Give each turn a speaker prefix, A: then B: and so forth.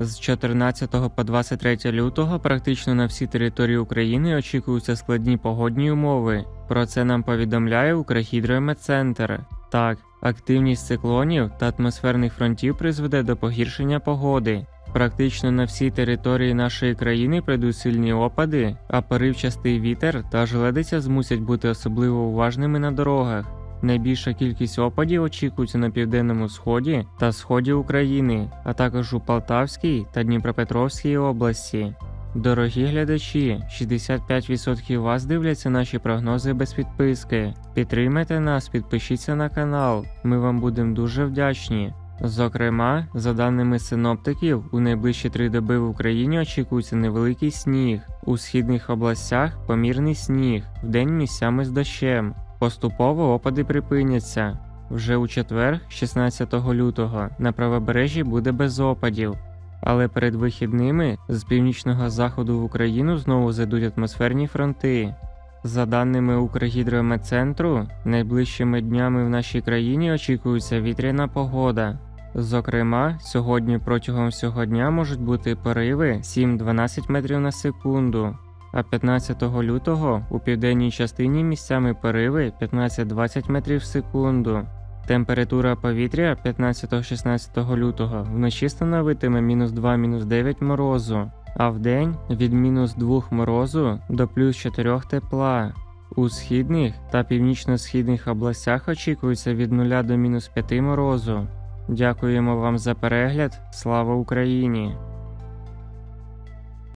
A: З 14 по 23 лютого практично на всій території України очікуються складні погодні умови. Про це нам повідомляє Укргідрометцентр. Так, активність циклонів та атмосферних фронтів призведе до погіршення погоди. Практично на всій території нашої країни прийдуть сильні опади, а поривчастий вітер та жледиця змусять бути особливо уважними на дорогах. Найбільша кількість опадів очікується на південному сході та сході України, а також у Полтавській та Дніпропетровській області. Дорогі глядачі, 65% вас дивляться наші прогнози без підписки. Підтримайте нас, підпишіться на канал. Ми вам будемо дуже вдячні. Зокрема, за даними синоптиків, у найближчі три доби в Україні очікується невеликий сніг. У східних областях помірний сніг, вдень місцями з дощем. Поступово опади припиняться. Вже у четвер, 16 лютого, на правобережжі буде без опадів. Але перед вихідними з північного заходу в Україну знову зайдуть атмосферні фронти. За даними Укргідрометцентру, найближчими днями в нашій країні очікується вітряна погода. Зокрема, сьогодні протягом всього дня можуть бути пориви 7-12 метрів на секунду, а 15 лютого у південній частині місцями пориви 15-20 метрів в секунду. Температура повітря 15-16 лютого вночі становитиме мінус 2-9 морозу, а вдень від мінус 2 морозу до плюс 4 тепла. У східних та північно-східних областях очікується від 0 до мінус 5 морозу. Дякуємо вам за перегляд. Слава Україні!